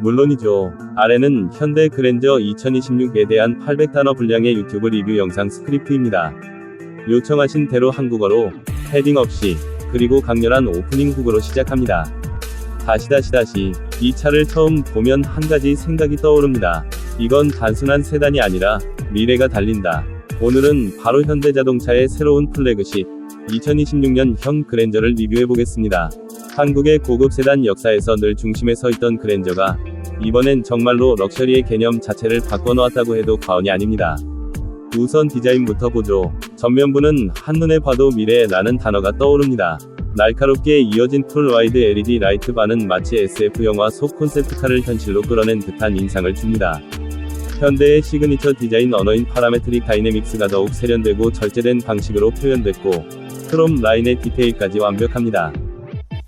물론이죠. 아래는 현대 그랜저 2026에 대한 800단어 분량의 유튜브 리뷰 영상 스크립트입니다. 요청하신 대로 한국어로 헤딩 없이 그리고 강렬한 오프닝 훅으로 시작합니다. 다시 다시 다시 이 차를 처음 보면 한 가지 생각이 떠오릅니다. 이건 단순한 세단이 아니라 미래가 달린다. 오늘은 바로 현대자동차의 새로운 플래그십 2026년 형 그랜저를 리뷰해 보겠습니다. 한국의 고급 세단 역사에서 늘 중심에 서 있던 그랜저가 이번엔 정말로 럭셔리의 개념 자체를 바꿔놓았다고 해도 과언이 아닙니다. 우선 디자인부터 보죠. 전면부는 한눈에 봐도 미래라는 단어가 떠오릅니다. 날카롭게 이어진 풀 와이드 LED 라이트 바는 마치 SF 영화 속 콘셉트카를 현실로 끌어낸 듯한 인상을 줍니다. 현대의 시그니처 디자인 언어인 파라메트릭 다이내믹스가 더욱 세련되고 절제된 방식으로 표현됐고, 크롬 라인의 디테일까지 완벽합니다.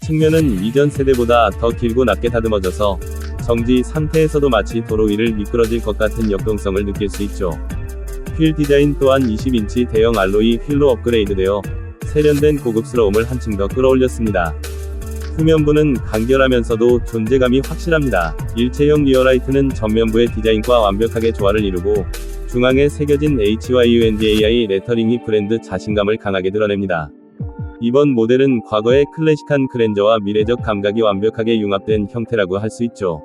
측면은 이전 세대보다 더 길고 낮게 다듬어져서 정지 상태에서도 마치 도로 위를 미끄러질 것 같은 역동성을 느낄 수 있죠. 휠 디자인 또한 20인치 대형 알로이 휠로 업그레이드되어 세련된 고급스러움을 한층 더 끌어올렸습니다. 후면부는 간결하면서도 존재감이 확실합니다. 일체형 리어라이트는 전면부의 디자인과 완벽하게 조화를 이루고 중앙에 새겨진 HYUNDAI 레터링이 브랜드 자신감을 강하게 드러냅니다. 이번 모델은 과거의 클래식한 그랜저와 미래적 감각이 완벽하게 융합된 형태라고 할 수 있죠.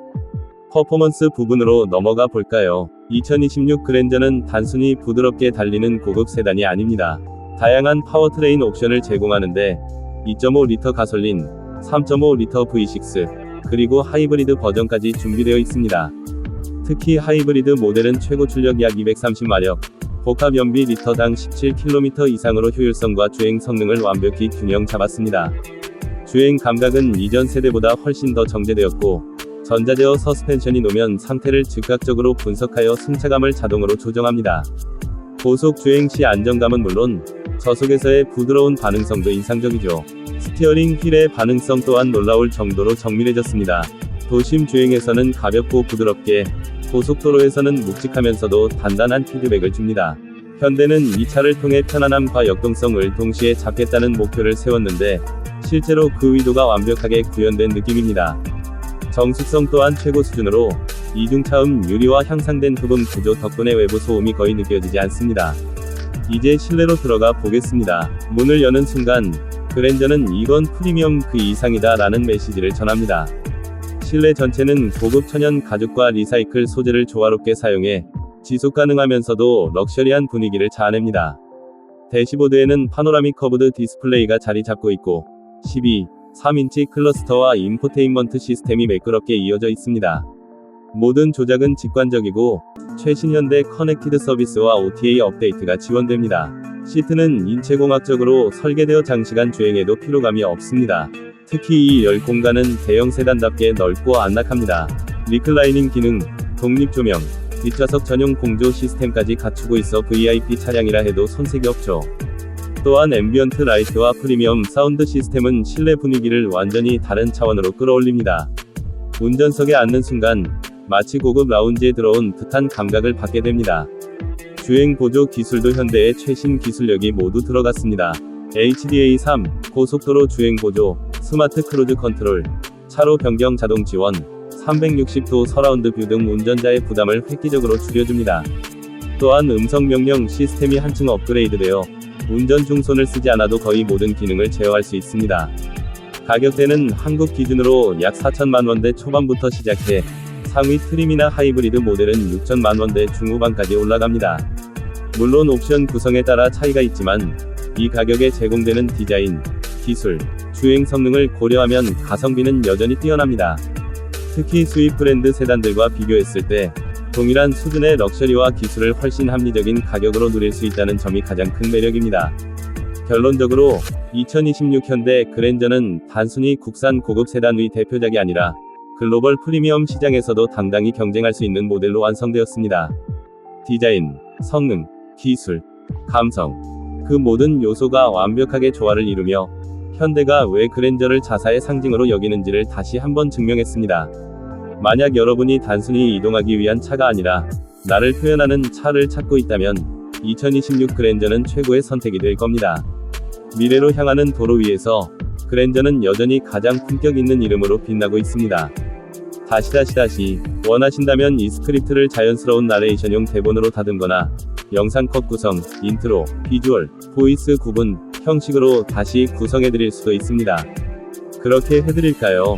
퍼포먼스 부분으로 넘어가 볼까요? 2026 그랜저는 단순히 부드럽게 달리는 고급 세단이 아닙니다. 다양한 파워트레인 옵션을 제공하는데 2.5리터 가솔린, 3.5리터 V6, 그리고 하이브리드 버전까지 준비되어 있습니다. 특히 하이브리드 모델은 최고 출력 약 230마력, 복합 연비 리터당 17km 이상으로 효율성과 주행 성능을 완벽히 균형 잡았습니다. 주행 감각은 이전 세대보다 훨씬 더 정제되었고, 전자제어 서스펜션이 노면 상태를 즉각적으로 분석하여 승차감을 자동으로 조정합니다. 고속 주행 시 안정감은 물론, 저속에서의 부드러운 반응성도 인상적이죠. 스티어링 휠의 반응성 또한 놀라울 정도로 정밀해졌습니다. 도심 주행에서는 가볍고 부드럽게, 고속도로에서는 묵직하면서도 단단한 피드백을 줍니다. 현대는 이 차를 통해 편안함과 역동성을 동시에 잡겠다는 목표를 세웠는데, 실제로 그 의도가 완벽하게 구현된 느낌입니다. 정숙성 또한 최고 수준으로, 이중차음 유리와 향상된 흡음 구조 덕분에 외부 소음이 거의 느껴지지 않습니다. 이제 실내로 들어가 보겠습니다. 문을 여는 순간, 그랜저는 이건 프리미엄 그 이상이다 라는 메시지를 전합니다. 실내 전체는 고급 천연 가죽과 리사이클 소재를 조화롭게 사용해 지속 가능하면서도 럭셔리한 분위기를 자아냅니다. 대시보드에는 파노라믹 커브드 디스플레이가 자리 잡고 있고 12, 3인치 클러스터와 인포테인먼트 시스템이 매끄럽게 이어져 있습니다. 모든 조작은 직관적이고 최신 현대 커넥티드 서비스와 OTA 업데이트가 지원됩니다. 시트는 인체공학적으로 설계되어 장시간 주행에도 피로감이 없습니다. 특히 이 열 공간은 대형 세단답게 넓고 안락합니다. 리클라이닝 기능, 독립 조명, 뒷좌석 전용 공조 시스템까지 갖추고 있어 VIP 차량이라 해도 손색이 없죠. 또한 앰비언트 라이트와 프리미엄 사운드 시스템은 실내 분위기를 완전히 다른 차원으로 끌어올립니다. 운전석에 앉는 순간 마치 고급 라운지에 들어온 듯한 감각을 받게 됩니다. 주행 보조 기술도 현대의 최신 기술력이 모두 들어갔습니다. HDA3 고속도로 주행 보조, 스마트 크루즈 컨트롤, 차로 변경 자동 지원, 360도 서라운드 뷰 등 운전자의 부담을 획기적으로 줄여줍니다. 또한 음성 명령 시스템이 한층 업그레이드되어 운전 중 손을 쓰지 않아도 거의 모든 기능을 제어할 수 있습니다. 가격대는 한국 기준으로 약 4천만 원대 초반부터 시작해 상위 트림이나 하이브리드 모델은 6천만 원대 중후반까지 올라갑니다. 물론 옵션 구성에 따라 차이가 있지만 이 가격에 제공되는 디자인, 기술, 주행 성능을 고려하면 가성비는 여전히 뛰어납니다. 특히 수입 브랜드 세단들과 비교했을 때 동일한 수준의 럭셔리와 기술을 훨씬 합리적인 가격으로 누릴 수 있다는 점이 가장 큰 매력입니다. 결론적으로 2026 현대 그랜저는 단순히 국산 고급 세단의 대표작이 아니라 글로벌 프리미엄 시장에서도 당당히 경쟁할 수 있는 모델로 완성되었습니다. 디자인, 성능, 기술, 감성, 그 모든 요소가 완벽하게 조화를 이루며 현대가 왜 그랜저를 자사의 상징으로 여기는지를 다시 한번 증명했습니다. 만약 여러분이 단순히 이동하기 위한 차가 아니라 나를 표현하는 차를 찾고 있다면 2026 그랜저는 최고의 선택이 될 겁니다. 미래로 향하는 도로 위에서 그랜저는 여전히 가장 품격 있는 이름으로 빛나고 있습니다. 다시 다시 다시 원하신다면 이 스크립트를 자연스러운 나레이션용 대본으로 다듬거나 영상 컷 구성, 인트로, 비주얼, 보이스 구분, 형식으로 다시 구성해드릴 수도 있습니다. 그렇게 해드릴까요?